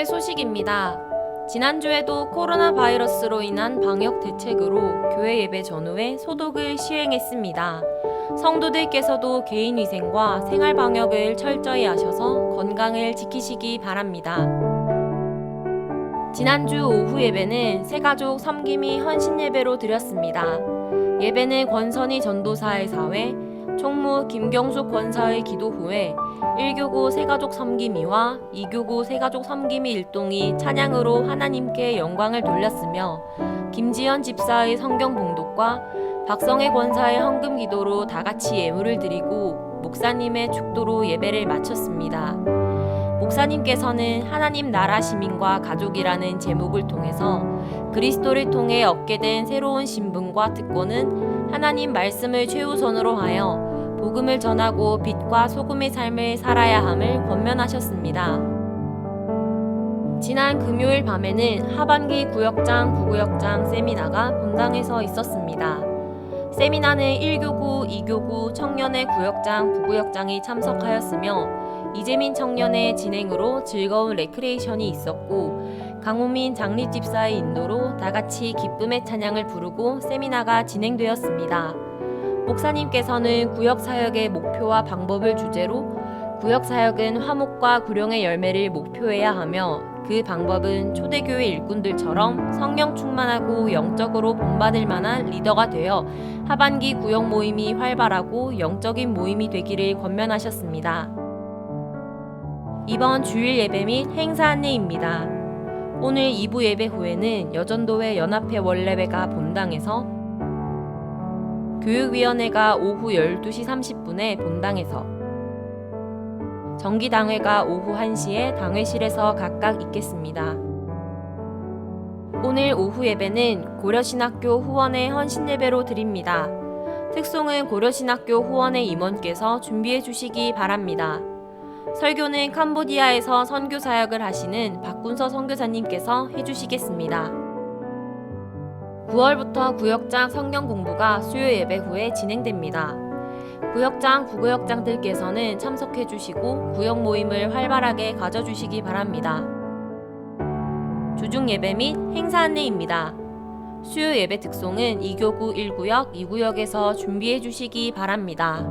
교회 소식입니다. 지난주에도 코로나 바이러스로 인한 방역 대책으로 교회 예배 전후에 소독을 시행했습니다. 성도들께서도 개인 위생과 생활 방역을 철저히 하셔서 건강을 지키시기 바랍니다. 지난주 오후 예배는 새가족 섬김이 헌신 예배로 드렸습니다. 예배는 권선희 전도사의 사회, 총무 김경숙 권사의 기도 후에 1교구 새가족 섬김이와 2교구 새가족 섬김이 일동이 찬양으로 하나님께 영광을 돌렸으며 김지연 집사의 성경 봉독과 박성애 권사의 헌금 기도로 다 같이 예물을 드리고 목사님의 축도로 예배를 마쳤습니다. 목사님께서는 하나님 나라 시민과 가족이라는 제목을 통해서 그리스도를 통해 얻게 된 새로운 신분과 특권은 하나님 말씀을 최우선으로 하여 복음을 전하고 빛과 소금의 삶을 살아야 함을 권면하셨습니다. 지난 금요일 밤에는 하반기 구역장, 부구역장 세미나가 본당에서 있었습니다. 세미나는 1교구, 2교구 청년의 구역장, 부구역장이 참석하였으며 이재민 청년의 진행으로 즐거운 레크레이션이 있었고 강호민 장립집사의 인도로 다 같이 기쁨의 찬양을 부르고 세미나가 진행되었습니다. 목사님께서는 구역 사역의 목표와 방법을 주제로 구역 사역은 화목과 구령의 열매를 목표해야 하며 그 방법은 초대교회 일꾼들처럼 성령 충만하고 영적으로 본받을 만한 리더가 되어 하반기 구역 모임이 활발하고 영적인 모임이 되기를 권면하셨습니다. 이번 주일 예배 및 행사 안내입니다. 오늘 2부 예배 후에는 여전도회 연합회 원래회가 본당에서 교육위원회가 오후 12시 30분에 본당에서 정기당회가 오후 1시에 당회실에서 각각 있겠습니다. 오늘 오후 예배는 고려신학교 후원의 헌신예배로 드립니다. 특송은 고려신학교 후원의 임원께서 준비해 주시기 바랍니다. 설교는 캄보디아에서 선교 사역을 하시는 박군서 선교사님께서 해주시겠습니다. 9월부터 구역장 성경 공부가 수요 예배 후에 진행됩니다. 구역장, 부구역장들께서는 참석해 주시고 구역 모임을 활발하게 가져 주시기 바랍니다. 주중 예배 및 행사 안내입니다. 수요 예배 특송은 2교구 1구역, 2구역에서 준비해 주시기 바랍니다.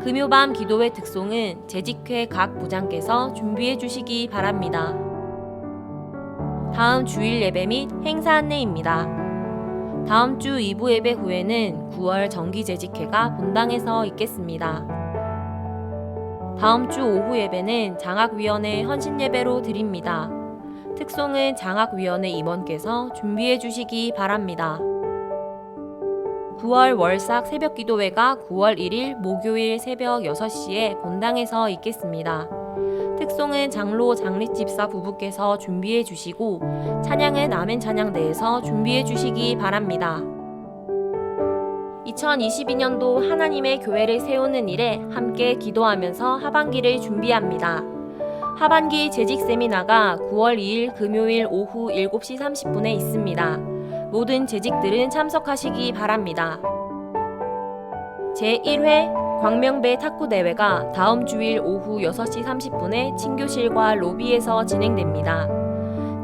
금요밤 기도회 특송은 재직회 각 부장께서 준비해 주시기 바랍니다. 다음 주일 예배 및 행사 안내입니다. 다음 주 2부 예배 후에는 9월 정기 재직회가 본당에서 있겠습니다. 다음 주 오후 예배는 장학위원회 헌신 예배로 드립니다. 특송은 장학위원회 임원께서 준비해 주시기 바랍니다. 9월 월삭 새벽 기도회가 9월 1일 목요일 새벽 6시에 본당에서 있겠습니다. 특송은 장로 장립집사 부부께서 준비해 주시고 찬양은 아멘 찬양대에서 준비해 주시기 바랍니다. 2022년도 하나님의 교회를 세우는 일에 함께 기도하면서 하반기를 준비합니다. 하반기 재직 세미나가 9월 2일 금요일 오후 7시 30분에 있습니다. 모든 재직들은 참석하시기 바랍니다. 제1회 광명배 탁구 대회가 다음 주일 오후 6시 30분에 친교실과 로비에서 진행됩니다.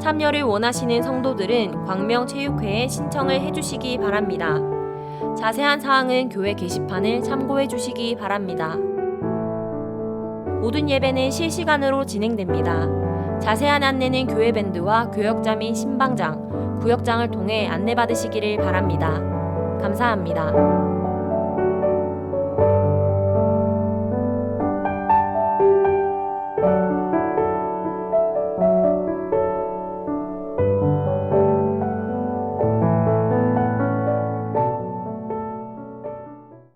참여를 원하시는 성도들은 광명체육회에 신청을 해주시기 바랍니다. 자세한 사항은 교회 게시판을 참고해 주시기 바랍니다. 모든 예배는 실시간으로 진행됩니다. 자세한 안내는 교회 밴드와 교역자 및 신방장, 구역장을 통해 안내받으시기를 바랍니다. 감사합니다.